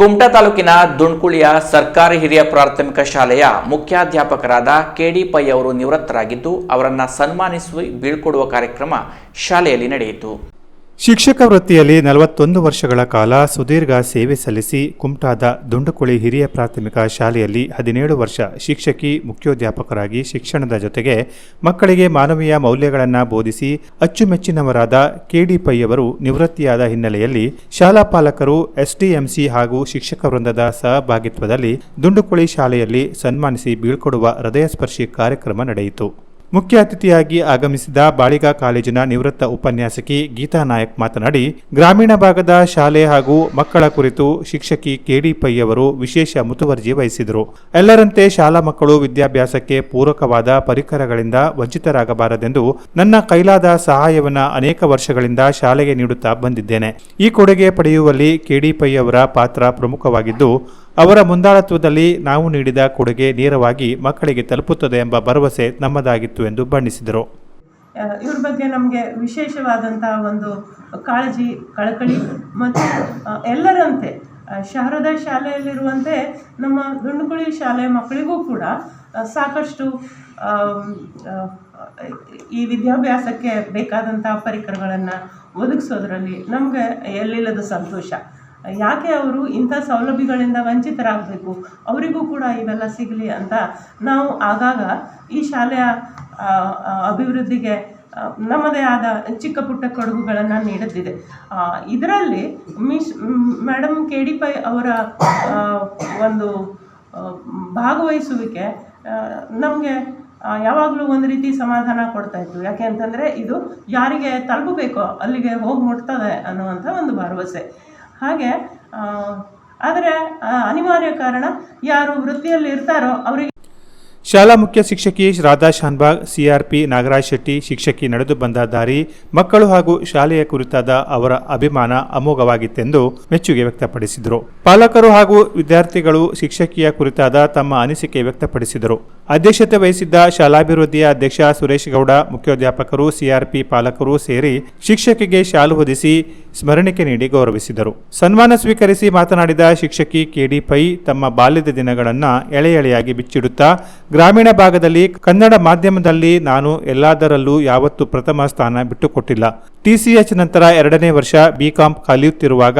ಕುಮಟಾ ತಾಲೂಕಿನ ದುಣ್ಕುಳಿಯ ಸರ್ಕಾರಿ ಹಿರಿಯ ಪ್ರಾಥಮಿಕ ಶಾಲೆಯ ಮುಖ್ಯಾಧ್ಯಾಪಕರಾದ ಕೆಡಿ ಪೈ ಅವರು ನಿವೃತ್ತರಾಗಿದ್ದು, ಅವರನ್ನು ಸನ್ಮಾನಿಸಿ ಬೀಳ್ಕೊಡುವ ಕಾರ್ಯಕ್ರಮ ಶಾಲೆಯಲ್ಲಿ ನಡೆಯಿತು. ಶಿಕ್ಷಕ ವೃತ್ತಿಯಲ್ಲಿ ನಲವತ್ತೊಂದು ವರ್ಷಗಳ ಕಾಲ ಸುದೀರ್ಘ ಸೇವೆ ಸಲ್ಲಿಸಿ ಕುಮಟಾದ ದುಂಡುಕುಳಿ ಹಿರಿಯ ಪ್ರಾಥಮಿಕ ಶಾಲೆಯಲ್ಲಿ ಹದಿನೇಳು ವರ್ಷ ಶಿಕ್ಷಕಿ ಮುಖ್ಯೋಧ್ಯಾಪಕರಾಗಿ ಶಿಕ್ಷಣದ ಜೊತೆಗೆ ಮಕ್ಕಳಿಗೆ ಮಾನವೀಯ ಮೌಲ್ಯಗಳನ್ನು ಬೋಧಿಸಿ ಅಚ್ಚುಮೆಚ್ಚಿನವರಾದ ಕೆಡಿ ಪೈ ಅವರು ನಿವೃತ್ತಿಯಾದ ಹಿನ್ನೆಲೆಯಲ್ಲಿ ಶಾಲಾ ಪಾಲಕರು, ಎಸ್ಡಿಎಂಸಿ ಹಾಗೂ ಶಿಕ್ಷಕ ವೃಂದದ ಸಹಭಾಗಿತ್ವದಲ್ಲಿ ದುಂಡುಕುಳಿ ಶಾಲೆಯಲ್ಲಿ ಸನ್ಮಾನಿಸಿ ಬೀಳ್ಕೊಡುವ ಹೃದಯಸ್ಪರ್ಶಿ ಕಾರ್ಯಕ್ರಮ ನಡೆಯಿತು. ಮುಖ್ಯ ಅತಿಥಿಯಾಗಿ ಆಗಮಿಸಿದ ಬಾಳಿಗಾ ಕಾಲೇಜಿನ ನಿವೃತ್ತ ಉಪನ್ಯಾಸಕಿ ಗೀತಾ ನಾಯಕ್ ಮಾತನಾಡಿ, ಗ್ರಾಮೀಣ ಭಾಗದ ಶಾಲೆ ಹಾಗೂ ಮಕ್ಕಳ ಕುರಿತು ಶಿಕ್ಷಕಿ ಕೆಡಿ ಪೈ ಅವರು ವಿಶೇಷ ಮುತುವರ್ಜಿ ವಹಿಸಿದರು. ಎಲ್ಲರಂತೆ ಶಾಲಾ ಮಕ್ಕಳು ವಿದ್ಯಾಭ್ಯಾಸಕ್ಕೆ ಪೂರಕವಾದ ಪರಿಕರಗಳಿಂದ ವಂಚಿತರಾಗಬಾರದೆಂದು ನನ್ನ ಕೈಲಾದ ಸಹಾಯವನ್ನ ಅನೇಕ ವರ್ಷಗಳಿಂದ ಶಾಲೆಗೆ ನೀಡುತ್ತಾ ಬಂದಿದ್ದೇನೆ. ಈ ಕೊಡುಗೆ ಪಡೆಯುವಲ್ಲಿ ಕೆಡಿ ಪೈ ಅವರ ಪಾತ್ರ ಪ್ರಮುಖವಾಗಿದ್ದು ಅವರ ಮುಂದಾಳತ್ವದಲ್ಲಿ ನಾವು ನೀಡಿದ ಕೊಡುಗೆ ನೇರವಾಗಿ ಮಕ್ಕಳಿಗೆ ತಲುಪುತ್ತದೆ ಎಂಬ ಭರವಸೆ ನಮ್ಮದಾಗಿತ್ತು ಎಂದು ಬಣ್ಣಿಸಿದರು. ಇವ್ರ ಬಗ್ಗೆ ನಮಗೆ ವಿಶೇಷವಾದಂತಹ ಒಂದು ಕಾಳಜಿ, ಕಳಕಳಿ ಮತ್ತು ಎಲ್ಲರಂತೆ ಶಹರದ ಶಾಲೆಯಲ್ಲಿರುವಂತೆ ನಮ್ಮ ದುಂಡುಕುಳಿ ಶಾಲೆ ಮಕ್ಕಳಿಗೂ ಕೂಡ ಸಾಕಷ್ಟು ಈ ವಿದ್ಯಾಭ್ಯಾಸಕ್ಕೆ ಬೇಕಾದಂಥ ಪರಿಕರಗಳನ್ನು ಒದಗಿಸೋದ್ರಲ್ಲಿ ನಮಗೆ ಎಲ್ಲಿಲ್ಲದ ಸಂತೋಷ. ಯಾಕೆ ಅವರು ಇಂಥ ಸೌಲಭ್ಯಗಳಿಂದ ವಂಚಿತರಾಗಬೇಕು? ಅವರಿಗೂ ಕೂಡ ಇವೆಲ್ಲ ಸಿಗಲಿ ಅಂತ ನಾವು ಆಗಾಗ ಈ ಶಾಲೆಯ ಅಭಿವೃದ್ಧಿಗೆ ನಮ್ಮದೇ ಆದ ಚಿಕ್ಕ ಪುಟ್ಟ ಕೊಡುಗುಗಳನ್ನು ನೀಡುತ್ತಿದೆ ಇದರಲ್ಲಿ miss madam K D Pai ಅವರ ಒಂದು ಭಾಗವಹಿಸುವಿಕೆ ನಮಗೆ ಯಾವಾಗಲೂ ಒಂದು ರೀತಿ ಸಮಾಧಾನ ಕೊಡ್ತಾ ಇತ್ತು. ಯಾಕೆ ಅಂತಂದರೆ ಇದು ಯಾರಿಗೆ ತಲುಪಬೇಕೋ, ಅಲ್ಲಿಗೆ ಹೋಗಿ ಮುಟ್ತದೆ ಅನ್ನುವಂಥ ಒಂದು ಭರವಸೆ. ಹಾಗೆ ಆದರೆ ಅನಿವಾರ್ಯ ಕಾರಣ ಯಾರು ವೃತ್ತಿಯಲ್ಲಿ ಇರ್ತಾರೋ ಅವರಿಗೆ ಶಾಲಾ ಮುಖ್ಯ ಶಿಕ್ಷಕಿ ರಾಧಾ ಶಾನ್ಬಾಗ್ ಸಿಆರ್ಪಿ ನಾಗರಾಜ್ ಶೆಟ್ಟಿ, ಶಿಕ್ಷಕಿ ನಡೆದು ಬಂದ ದಾರಿ, ಮಕ್ಕಳು ಹಾಗೂ ಶಾಲೆಯ ಕುರಿತಾದ ಅವರ ಅಭಿಮಾನ ಅಮೋಘವಾಗಿತ್ತೆಂದು ಮೆಚ್ಚುಗೆ ವ್ಯಕ್ತಪಡಿಸಿದರು. ಪಾಲಕರು ಹಾಗೂ ವಿದ್ಯಾರ್ಥಿಗಳು ಶಿಕ್ಷಕಿಯ ಕುರಿತಾದ ತಮ್ಮ ಅನಿಸಿಕೆ ವ್ಯಕ್ತಪಡಿಸಿದರು. ಅಧ್ಯಕ್ಷತೆ ವಹಿಸಿದ್ದ ಶಾಲಾಭಿವೃದ್ಧಿಯ ಅಧ್ಯಕ್ಷ ಸುರೇಶ್ ಗೌಡ ಮುಖ್ಯೋಧ್ಯಾಪಕರು ಸಿಆರ್ಪಿ ಪಾಲಕರು ಸೇರಿ ಶಿಕ್ಷಕಿಗೆ ಶಾಲು ಹೊದಿಸಿ ಸ್ಮರಣಿಕೆ ನೀಡಿ ಗೌರವಿಸಿದರು. ಸನ್ಮಾನ ಸ್ವೀಕರಿಸಿ ಮಾತನಾಡಿದ ಶಿಕ್ಷಕಿ ಕೆಡಿ ಪೈ ತಮ್ಮ ಬಾಲ್ಯದ ದಿನಗಳನ್ನು ಎಳೆ ಎಳೆಯಾಗಿ ಬಿಚ್ಚಿಡುತ್ತಾ ಗ್ರಾಮೀಣ ಭಾಗದಲ್ಲಿ ಕನ್ನಡ ಮಾಧ್ಯಮದಲ್ಲಿ ನಾನು ಎಲ್ಲದರಲ್ಲೂ ಯಾವತ್ತೂ ಪ್ರಥಮ ಸ್ಥಾನ ಬಿಟ್ಟುಕೊಟ್ಟಿಲ್ಲ. ಟಿಸಿಎಚ್ ನಂತರ ಎರಡನೇ ವರ್ಷ ಬಿಕಾಂ ಕಲಿಯುತ್ತಿರುವಾಗ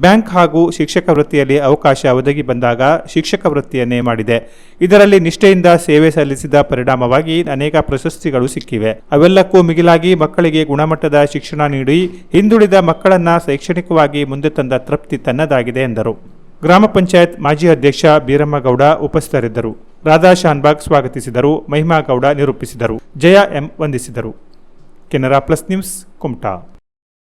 ಬ್ಯಾಂಕ್ ಹಾಗೂ ಶಿಕ್ಷಕ ವೃತ್ತಿಯಲ್ಲಿ ಅವಕಾಶ ಒದಗಿ ಬಂದಾಗ ಶಿಕ್ಷಕ ವೃತ್ತಿಯನ್ನೇ ಮಾಡಿದೆ. ಇದರಲ್ಲಿ ನಿಷ್ಠೆಯಿಂದ ಸೇವೆ ಸಲ್ಲಿಸಿದ ಪರಿಣಾಮವಾಗಿ ಅನೇಕ ಪ್ರಶಸ್ತಿಗಳು ಸಿಕ್ಕಿವೆ. ಅವೆಲ್ಲಕ್ಕೂ ಮಿಗಿಲಾಗಿ ಮಕ್ಕಳಿಗೆ ಗುಣಮಟ್ಟದ ಶಿಕ್ಷಣ ನೀಡಿ ಹಿಂದುಳಿದ ಮಕ್ಕಳನ್ನ ಶೈಕ್ಷಣಿಕವಾಗಿ ಮುಂದೆ ತಂದ ತೃಪ್ತಿ ತನ್ನದಾಗಿದೆ ಎಂದರು. ಗ್ರಾಮ ಪಂಚಾಯತ್ ಮಾಜಿ ಅಧ್ಯಕ್ಷ ಬೀರಮ್ಮಗೌಡ ಉಪಸ್ಥಿತರಿದ್ದರು. ರಾಧಾ ಶಾನ್ಬಾಗ್ ಸ್ವಾಗತಿಸಿದರು. ಮಹಿಮಾ ಗೌಡ ನಿರೂಪಿಸಿದರು. ಜಯ ಎಂ ವಂದಿಸಿದರು. Canara plus news Kumta.